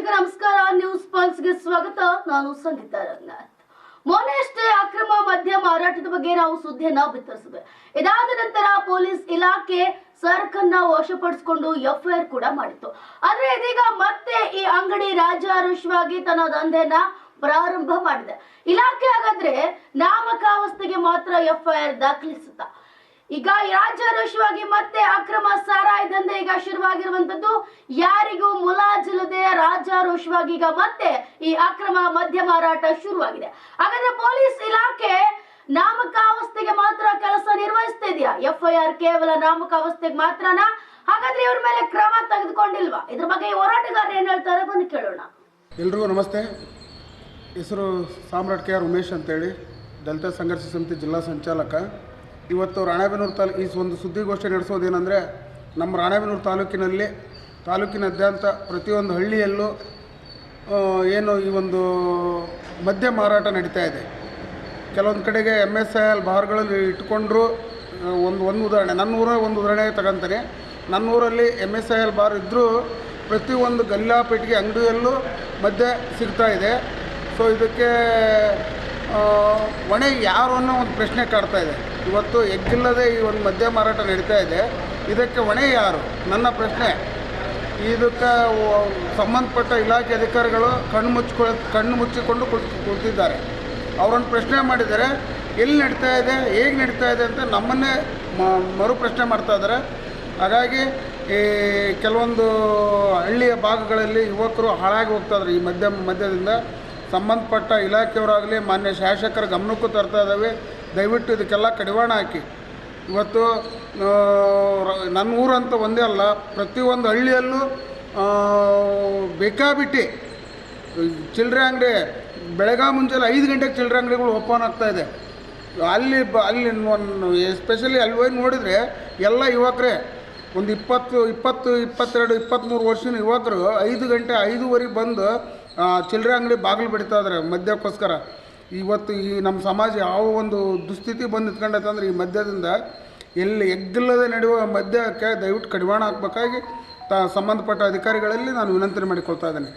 ವೀಕ್ಷಕ ನಮಸ್ಕಾರ ನ್ಯೂಸ್ ಪಲ್ಸ್ಗೆ ಸ್ವಾಗತ. ನಾನು ಸಂಗೀತಾ ರಂಗನಾಥ್. ಮೊನ್ನೆಯಷ್ಟೇ ಅಕ್ರಮ ಮದ್ಯ ಮಾರಾಟದ ಬಗ್ಗೆ ನಾವು ಸುದ್ದಿಯನ್ನ ಬಿತ್ತರಿಸಿದೆ ಇದಾದ ನಂತರ ಪೊಲೀಸ್ ಇಲಾಖೆ ಸರ್ಕನ್ನ ವಶಪಡಿಸಿಕೊಂಡು ಎಫ್ಐಆರ್ ಕೂಡ ಮಾಡಿತ್ತು. ಆದ್ರೆ ಇದೀಗ ಮತ್ತೆ ಈ ಅಂಗಡಿ ರಾಜಾರುಷವಾಗಿ ತನ್ನ ದಂಧೆನ ಪ್ರಾರಂಭ ಮಾಡಿದೆ. ಇಲಾಖೆ ಹಾಗಾದ್ರೆ ನಾಮಕಾವಸ್ಥೆಗೆ ಮಾತ್ರ ಎಫ್ಐಆರ್ ದಾಖಲಿಸುತ್ತಾ? ಈಗ ಈ ರಾಜ್ಯಾರೋಷವಾಗಿ ಮತ್ತೆ ಅಕ್ರಮ ಸಾರಾಯಿ ದಂಧೆ ಈಗ ಶುರುವಾಗಿರುವಂತದ್ದು ಯಾರಿಗೂ ಮುಲಾಜಿಲ್ಲದೆ ರಾಜ್ಯಾರೋಷವಾಗಿ ಈಗ ಮತ್ತೆ ಈ ಅಕ್ರಮ ಮದ್ಯ ಮಾರಾಟ ಶುರುವಾಗಿದೆ. ಹಾಗಾದ್ರೆ ಪೊಲೀಸ್ ಇಲಾಖೆ ನಾಮಕಾವಸ್ಥೆಗೆ ಮಾತ್ರ ಕೆಲಸ ನಿರ್ವಹಿಸ್ತಾ ಇದೆಯಾ? ಎಫ್ಐಆರ್ ಕೇವಲ ನಾಮಕಾವಸ್ಥೆಗೆ ಮಾತ್ರನಾ? ಹಾಗಾದ್ರೆ ಇವ್ರ ಮೇಲೆ ಕ್ರಮ ತೆಗೆದುಕೊಂಡಿಲ್ವಾ? ಇದ್ರ ಬಗ್ಗೆ ಹೋರಾಟಗಾರರು ಏನ್ ಹೇಳ್ತಾರೆ? ಬಂದು ಕೇಳೋಣ. ಎಲ್ರಿಗೂ ನಮಸ್ತೆ. ಹೆಸರು ಸಾಮ್ರಾಟ್ ಕೆ ಆರ್ ಉಮೇಶ್ ಅಂತೇಳಿ. ದಲಿತ ಸಂಘರ್ಷ ಸಮಿತಿ ಜಿಲ್ಲಾ ಸಂಚಾಲಕ. ಇವತ್ತು ರಾಣೆಬೆನ್ನೂರು ತಾಲೂಕು ಈ ಒಂದು ಸುದ್ದಿಗೋಷ್ಠಿ ನಡೆಸೋದೇನೆಂದರೆ, ನಮ್ಮ ರಾಣೆಬೆನ್ನೂರು ತಾಲೂಕಿನಲ್ಲಿ, ತಾಲೂಕಿನಾದ್ಯಂತ ಪ್ರತಿಯೊಂದು ಹಳ್ಳಿಯಲ್ಲೂ ಏನು ಈ ಒಂದು ಮದ್ಯ ಮಾರಾಟ ನಡೀತಾ ಇದೆ. ಕೆಲವೊಂದು ಕಡೆಗೆ ಎಂ ಎಸ್ ಐ ಎಲ್ ಬಾರ್ಗಳಲ್ಲಿ ಇಟ್ಕೊಂಡ್ರು ಒಂದು ಒಂದು ಉದಾಹರಣೆ, ನನ್ನ ಊರ ಒಂದು ಉದಾಹರಣೆ ತಗೊಂತಾನೆ. ನನ್ನ ಊರಲ್ಲಿ M S I L bar ಇದ್ದರೂ ಪ್ರತಿಯೊಂದು ಗಲ್ಲಾಪೇಟಿಗೆ, ಅಂಗಡಿಯಲ್ಲೂ ಮದ್ಯ ಸಿಗ್ತಾ ಇದೆ. ಸೊ ಇದಕ್ಕೆ ಹೊಣೆ ಯಾರು ಅನ್ನೋ ಒಂದು ಪ್ರಶ್ನೆ ಕಾಡ್ತಾ ಇದೆ. ಇವತ್ತು ಎಗ್ಗಿಲ್ಲದೆ ಈ ಒಂದು ಮದ್ಯ ಮಾರಾಟ ನಡೀತಾ ಇದೆ. ಇದಕ್ಕೆ ಹೊಣೆ ಯಾರು? ನನ್ನ ಪ್ರಶ್ನೆ. ಇದಕ್ಕೆ ಸಂಬಂಧಪಟ್ಟ ಇಲಾಖೆ ಅಧಿಕಾರಿಗಳು ಕಣ್ಣು ಮುಚ್ಕೊಳ್ ಕಣ್ಣು ಮುಚ್ಚಿಕೊಂಡು ಕುಳಿತು, ಕುಳಿತಿದ್ದಾರೆ. ಅವರನ್ನು ಪ್ರಶ್ನೆ ಮಾಡಿದರೆ, ಎಲ್ಲಿ ನಡೀತಾ ಇದೆ, ಹೇಗೆ ನಡೀತಾ ಇದೆ ಅಂತ ನಮ್ಮನ್ನೇ ಮರು ಪ್ರಶ್ನೆ ಮಾಡ್ತಾ ಇದ್ದಾರೆ. ಹಾಗಾಗಿ, ಈ ಕೆಲವೊಂದು ಹಳ್ಳಿಯ ಭಾಗಗಳಲ್ಲಿ ಯುವಕರು ಹಾಳಾಗಿ ಹೋಗ್ತಾ ಇದ್ದಾರೆ ಈ ಮಧ್ಯ ಮಧ್ಯದಿಂದ ಸಂಬಂಧಪಟ್ಟ ಇಲಾಖೆಯವರಾಗಲಿ, ಮಾನ್ಯ ಶಾಸಕರ ಗಮನಕ್ಕೂ ತರ್ತಾ ಇದ್ದಾವೆ. ದಯವಿಟ್ಟು ಇದಕ್ಕೆಲ್ಲ ಕಡಿವಾಣ ಹಾಕಿ. ಇವತ್ತು ನನ್ನ ಊರಂತ ಒಂದೇ ಅಲ್ಲ ಪ್ರತಿಯೊಂದು ಹಳ್ಳಿಯಲ್ಲೂ ಬೇಕಾಬಿಟ್ಟಿ ಚಿಲ್ಲರೆ ಅಂಗಡಿ ಬೆಳಗ್ಗೆ ಮುಂಚೆಲ್ಲ ಐದು ಗಂಟೆಗೆ ಚಿಲ್ಲರೆ ಅಂಗಡಿಗಳು ಓಪನ್ ಆಗ್ತಾ ಇದೆ. ಅಲ್ಲಿ ಬ, ಅಲ್ಲಿ ಎಸ್ಪೆಷಲಿ ಅಲ್ಲಿ ಹೋಗಿ ನೋಡಿದರೆ, ಎಲ್ಲ ಯುವಕರೇ, ಒಂದು ಇಪ್ಪತ್ತು ಇಪ್ಪತ್ತು, ಇಪ್ಪತ್ತೆರಡು ಇಪ್ಪತ್ತ್ಮೂರು ವರ್ಷದ ಯುವಕರು ಐದು ಗಂಟೆ, ಐದೂವರೆಗೆ ಬಂದು ಚಿಲ್ಲರೆ ಅಂಗಡಿ ಬಾಗಿಲು ಬಿಡ್ತಾ ಇದ್ದಾರೆ ಮದ್ಯಕ್ಕೋಸ್ಕರ. ಇವತ್ತು ಈ ನಮ್ಮ ಸಮಾಜ ಯಾವ ಒಂದು ದುಸ್ಥಿತಿ ಬಂದು ನಿಂತ್ಕೊಂಡೈತಂದ್ರೆ ಈ ಮದ್ಯದಿಂದ ಎಲ್ಲಿ ಎಗ್ಗಿಲ್ಲದೆ ನಡೆಯುವ ಮದ್ಯಕ್ಕೆ ದಯವಿಟ್ಟು ಕಡಿವಾಣ ಹಾಕಬೇಕಾಗಿ ತ ಸಂಬಂಧಪಟ್ಟ ಅಧಿಕಾರಿಗಳಲ್ಲಿ ನಾನು ವಿನಂತಿ ಮಾಡಿಕೊಳ್ತಾ ಇದ್ದೇನೆ.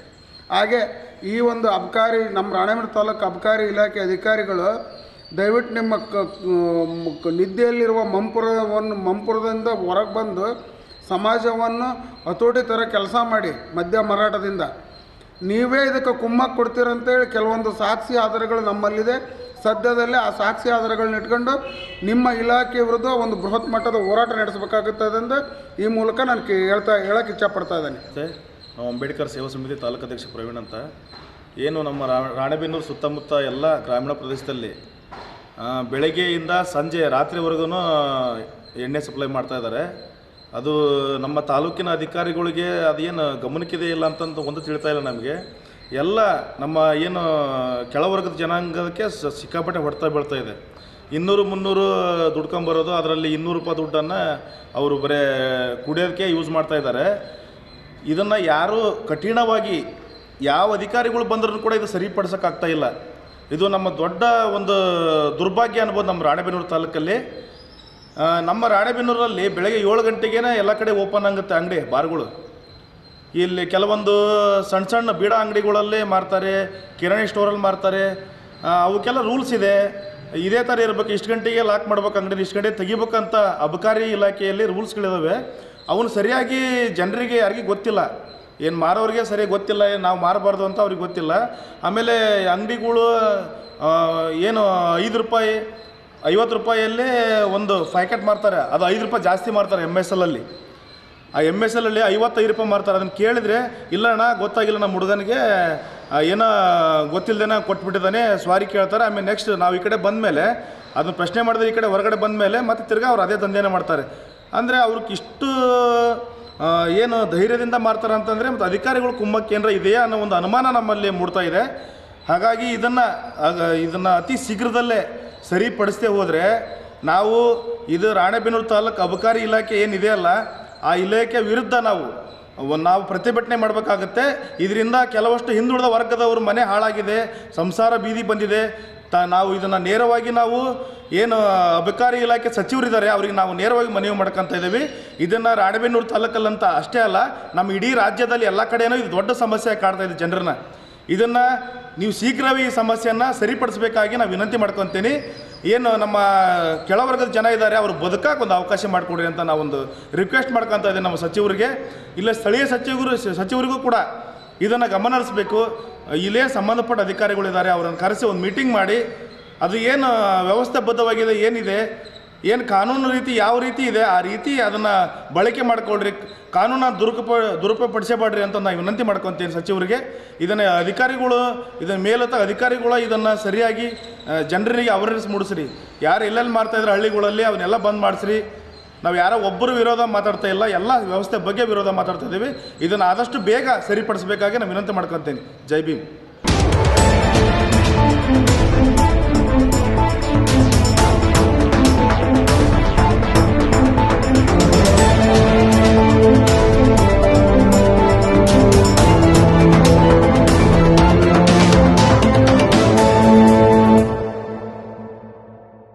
ಹಾಗೆ ಈ ಒಂದು ಅಬಕಾರಿ ನಮ್ಮ ರಾಣೆಬೆನ್ನೂರು ತಾಲೂಕು ಅಬಕಾರಿ ಇಲಾಖೆ ಅಧಿಕಾರಿಗಳು ದಯವಿಟ್ಟು ನಿಮ್ಮ ಕ, ನಿದ್ದೆಯಲ್ಲಿರುವ ಮಂಪುರವನ್ನು, ಮಂಪುರದಿಂದ ಹೊರಗೆ ಬಂದು ಸಮಾಜವನ್ನು ಹತೋಟಿ ಥರ ಕೆಲಸ ಮಾಡಿ ಮದ್ಯ ಮಾರಾಟದಿಂದ. ನೀವೇ ಇದಕ್ಕೆ ಕುಮ್ಮಕ್ಕೆ ಕೊಡ್ತೀರಂತೇಳಿ ಕೆಲವೊಂದು ಸಾಕ್ಷಿ ಆಧಾರಗಳು ನಮ್ಮಲ್ಲಿದೆ. ಸದ್ಯದಲ್ಲೇ ಆ ಸಾಕ್ಷಿ ಆಧಾರಗಳನ್ನ ಇಟ್ಕೊಂಡು ನಿಮ್ಮ ಇಲಾಖೆ ವಿರುದ್ಧ ಒಂದು ಬೃಹತ್ ಮಟ್ಟದ ಹೋರಾಟ ನಡೆಸಬೇಕಾಗುತ್ತದೆ ಅಂತ ಈ ಮೂಲಕ ನಾನು ಹೇಳ್ತಾ ಹೇಳಕ್ಕೆ ಇಚ್ಛಪಡ್ತಾ ಇದ್ದೇನೆ. ನಾವು ಅಂಬೇಡ್ಕರ್ ಸೇವಾ ಸಮಿತಿ ತಾಲೂಕು ಅಧ್ಯಕ್ಷ ಪ್ರವೀಣ್ ಅಂತ. ಏನು ನಮ್ಮ ರಾಣೆಬೆನ್ನೂರು ಸುತ್ತಮುತ್ತ ಎಲ್ಲ ಗ್ರಾಮೀಣ ಪ್ರದೇಶದಲ್ಲಿ ಬೆಳಗ್ಗೆಯಿಂದ ಸಂಜೆ ರಾತ್ರಿವರೆಗೂ ಎಣ್ಣೆ ಸಪ್ಲೈ ಮಾಡ್ತಾ ಇದ್ದಾರೆ. ಅದು ನಮ್ಮ ತಾಲೂಕಿನ ಅಧಿಕಾರಿಗಳಿಗೆ ಅದೇನು ಗಮನಕ್ಕಿದೆ ಇಲ್ಲ ಅಂತಂದು ಒಂದು ತಿಳಿತಾ ಇಲ್ಲ ನಮಗೆ. ಎಲ್ಲ ನಮ್ಮ ಏನು ಕೆಳವರ್ಗದ ಜನಾಂಗಕ್ಕೆ ಸಿಕ್ಕಾಪಟ್ಟೆ ಹೊಡ್ತಾ ಬೀಳ್ತಾ ಇದೆ. ಇನ್ನೂರು ಮುನ್ನೂರು ದುಡ್ಕೊಂಬರೋದು ಅದರಲ್ಲಿ ಇನ್ನೂರು ರೂಪಾಯಿ ದುಡ್ಡನ್ನು ಅವರು ಬರೀ ಕುಡಿಯೋದಕ್ಕೆ ಯೂಸ್ ಮಾಡ್ತಾ ಇದ್ದಾರೆ. ಇದನ್ನು ಯಾರು ಕಠಿಣವಾಗಿ ಯಾವ ಅಧಿಕಾರಿಗಳು ಬಂದರೂ ಕೂಡ ಇದು ಸರಿಪಡಿಸೋಕ್ಕಾಗ್ತಾ ಇಲ್ಲ. ಇದು ನಮ್ಮ ದೊಡ್ಡ ಒಂದು ದುರ್ಭಾಗ್ಯ ಅನ್ಬೋದು ನಮ್ಮ ರಾಣೆಬೆನ್ನೂರು ತಾಲೂಕಲ್ಲಿ. ನಮ್ಮ ರಾಣೆಬೆನ್ನೂರಲ್ಲಿ ಬೆಳಗ್ಗೆ ಏಳು ಗಂಟೆಗೇನೆ ಎಲ್ಲ ಕಡೆ ಓಪನ್ ಆಗುತ್ತೆ ಅಂಗಡಿ, ಬಾರ್ಗಳು. ಇಲ್ಲಿ ಕೆಲವೊಂದು ಸಣ್ಣ ಸಣ್ಣ ಬೀಡ ಅಂಗಡಿಗಳಲ್ಲಿ ಮಾರ್ತಾರೆ, ಕಿರಾಣಿ ಸ್ಟೋರಲ್ಲಿ ಮಾರ್ತಾರೆ ಅವಕ್ಕೆಲ್ಲ ರೂಲ್ಸ್ ಇದೆ. ಇದೇ ಥರ ಇರಬೇಕು, ಇಷ್ಟು ಗಂಟೆಗೆ ಲಾಕ್ ಮಾಡ್ಬೇಕು ಅಂಗಡಿ ಇಷ್ಟು ಗಂಟೆಗೆ ತೆಗಿಬೇಕಂತ ಅಬಕಾರಿ ಇಲಾಖೆಯಲ್ಲಿ ರೂಲ್ಸ್ಗಳಿದ್ದಾವೆ ಅವನು ಸರಿಯಾಗಿ ಜನರಿಗೆ ಯಾರಿಗೂ ಗೊತ್ತಿಲ್ಲ. ಏನು ಮಾರೋರಿಗೆ ಸರಿಯಾಗಿ ಗೊತ್ತಿಲ್ಲ, ಏನು ನಾವು ಮಾರಬಾರ್ದು ಅಂತ ಅವ್ರಿಗೆ ಗೊತ್ತಿಲ್ಲ. ಆಮೇಲೆ ಅಂಗಡಿಗಳು ಏನು ಐದು ರೂಪಾಯಿ ಐವತ್ತು ರೂಪಾಯಲ್ಲೇ ಒಂದು ಪ್ಯಾಕೆಟ್ ಮಾರ್ತಾರೆ ಅದು ಐದು ರೂಪಾಯಿ ಜಾಸ್ತಿ ಮಾರ್ತಾರೆ ಎಂ ಎಸ್ ಎಲ್ ಆ ಎಂ ಎಸ್ ಎಲ್ ಅಲ್ಲಿ ಐವತ್ತೈದು ರೂಪಾಯಿ ಮಾರ್ತಾರೆ ಅದನ್ನು ಕೇಳಿದ್ರೆ, ಇಲ್ಲ ಅಣ್ಣ, ಗೊತ್ತಾಗಿಲ್ಲ ನಮ್ಮ ಹುಡುಗನಿಗೆ ಏನೋ ಗೊತ್ತಿಲ್ಲದೇನೆ ಕೊಟ್ಬಿಟ್ಟಿದ್ದಾನೆ ಸ್ವಾರಿ ಕೇಳ್ತಾರೆ. ಆಮೇಲೆ ನೆಕ್ಸ್ಟ್ ನಾವು ಈ ಕಡೆ ಬಂದಮೇಲೆ, ಅದನ್ನು ಪ್ರಶ್ನೆ ಮಾಡಿದ್ರೆ ಈ ಕಡೆ ಹೊರಗಡೆ ಬಂದಮೇಲೆ ಮತ್ತೆ ತಿರ್ಗಾ ಅವ್ರು ಅದೇ ದಂಧೆನೇ ಮಾಡ್ತಾರೆ. ಅಂದರೆ ಅವ್ರಿಗೆ ಇಷ್ಟು ಏನು ಧೈರ್ಯದಿಂದ ಮಾಡ್ತಾರೆ ಅಂತಂದರೆ ಮತ್ತು ಅಧಿಕಾರಿಗಳು ಕುಂಭಕ್ಕೆ ಏನಾರ ಇದೆಯಾ ಅನ್ನೋ ಒಂದು ಅನುಮಾನ ನಮ್ಮಲ್ಲಿ ಮೂಡ್ತಾ ಇದೆ. ಹಾಗಾಗಿ ಇದನ್ನು ಇದನ್ನು ಅತಿ ಶೀಘ್ರದಲ್ಲೇ ಸರಿಪಡಿಸದೆ ಹೋದರೆ ನಾವು ಇದು ರಾಣೆಬೆನ್ನೂರು ತಾಲೂಕು ಅಬಕಾರಿ ಇಲಾಖೆ ಏನಿದೆ ಅಲ್ಲ, ಆ ಇಲಾಖೆ ವಿರುದ್ಧ ನಾವು ನಾವು ಪ್ರತಿಭಟನೆ ಮಾಡಬೇಕಾಗತ್ತೆ. ಇದರಿಂದ ಕೆಲವಷ್ಟು ಹಿಂದುಳಿದ ವರ್ಗದವ್ರ ಮನೆ ಹಾಳಾಗಿದೆ, ಸಂಸಾರ ಬೀದಿ ಬಂದಿದೆ. ತ, ನಾವು ಇದನ್ನು ನೇರವಾಗಿ ನಾವು ಏನು ಅಬಕಾರಿ ಇಲಾಖೆ ಸಚಿವರಿದ್ದಾರೆ, ಅವರಿಗೆ ನಾವು ನೇರವಾಗಿ ಮನವಿ ಮಾಡ್ಕೊತಾ ಇದ್ದೀವಿ. ಇದನ್ನು ರಾಣೆಬೆನ್ನೂರು ತಾಲೂಕಲ್ಲಂತ ಅಷ್ಟೇ ಅಲ್ಲ, ನಮ್ಮ ಇಡೀ ರಾಜ್ಯದಲ್ಲಿ ಎಲ್ಲ ಕಡೆಯೂ ಇದು ದೊಡ್ಡ ಸಮಸ್ಯೆ ಕಾಡ್ತಾ ಇದೆ ಜನರನ್ನ. ಇದನ್ನು ನೀವು ಶೀಘ್ರವೇ ಈ ಸಮಸ್ಯೆಯನ್ನು ಸರಿಪಡಿಸಬೇಕಾಗಿ ನಾವು ವಿನಂತಿ ಮಾಡ್ಕೊತೀನಿ. ಏನು ನಮ್ಮ ಕೆಳವರ್ಗದ ಜನ ಇದ್ದಾರೆ, ಅವರು ಬದುಕಕ್ಕೆ ಒಂದು ಅವಕಾಶ ಮಾಡಿಕೊಡ್ರಿ ಅಂತ ನಾವೊಂದು ರಿಕ್ವೆಸ್ಟ್ ಮಾಡ್ಕೊತಾ ಇದ್ದೀನಿ ನಮ್ಮ ಸಚಿವರಿಗೆ. ಇಲ್ಲ, ಸ್ಥಳೀಯ ಸಚಿವರು, ಸಚಿವರಿಗೂ ಕೂಡ ಇದನ್ನು ಗಮನ ಹರಿಸ್ಬೇಕು. ಇಲ್ಲೇ ಸಂಬಂಧಪಟ್ಟ ಅಧಿಕಾರಿಗಳಿದ್ದಾರೆ, ಅವರನ್ನು ಕರೆಸಿ ಒಂದು ಮೀಟಿಂಗ್ ಮಾಡಿ. ಅದು ಏನು ವ್ಯವಸ್ಥೆಬದ್ಧವಾಗಿದೆ, ಏನಿದೆ? ಏನು ಕಾನೂನು ರೀತಿ ಯಾವ ರೀತಿ ಇದೆ? ಆ ರೀತಿ ಅದನ್ನು ಬಳಕೆ ಮಾಡ್ಕೊಳ್ರಿ. ಕಾನೂನ ದುರುಪ ದುರುಪಯೋಗಪಡಿಸಬೇಡ್ರಿ ಅಂತ ನಾನು ವಿನಂತಿ ಮಾಡ್ಕೊತೀನಿ ಸಚಿವರಿಗೆ. ಇದನ್ನು ಅಧಿಕಾರಿಗಳು ಇದನ್ನು ಮೇಲತ್ತ ಅಧಿಕಾರಿಗಳು ಇದನ್ನು ಸರಿಯಾಗಿ ಜನರಿಗೆ ಅವೇರ್ನೆಸ್ ಮೂಡಿಸ್ರಿ. ಯಾರು ಎಲ್ಲೆಲ್ಲಿ ಮಾಡ್ತಾ ಇದ್ರೆ ಹಳ್ಳಿಗಳಲ್ಲಿ ಅವನ್ನೆಲ್ಲ ಬಂದ್ ಮಾಡಿಸ್ರಿ. ನಾವು ಯಾರೋ ಒಬ್ಬರು ವಿರೋಧ ಮಾತಾಡ್ತಾ ಇಲ್ಲ, ಎಲ್ಲ ವ್ಯವಸ್ಥೆ ಬಗ್ಗೆ ವಿರೋಧ ಮಾತಾಡ್ತಾ ಇದ್ದೀವಿ ಇದನ್ನು ಆದಷ್ಟು ಬೇಗ ಸರಿಪಡಿಸಬೇಕಾಗಿ ನಾನು ವಿನಂತಿ ಮಾಡ್ಕೊತೀನಿ. ಜೈ ಭೀಮ್.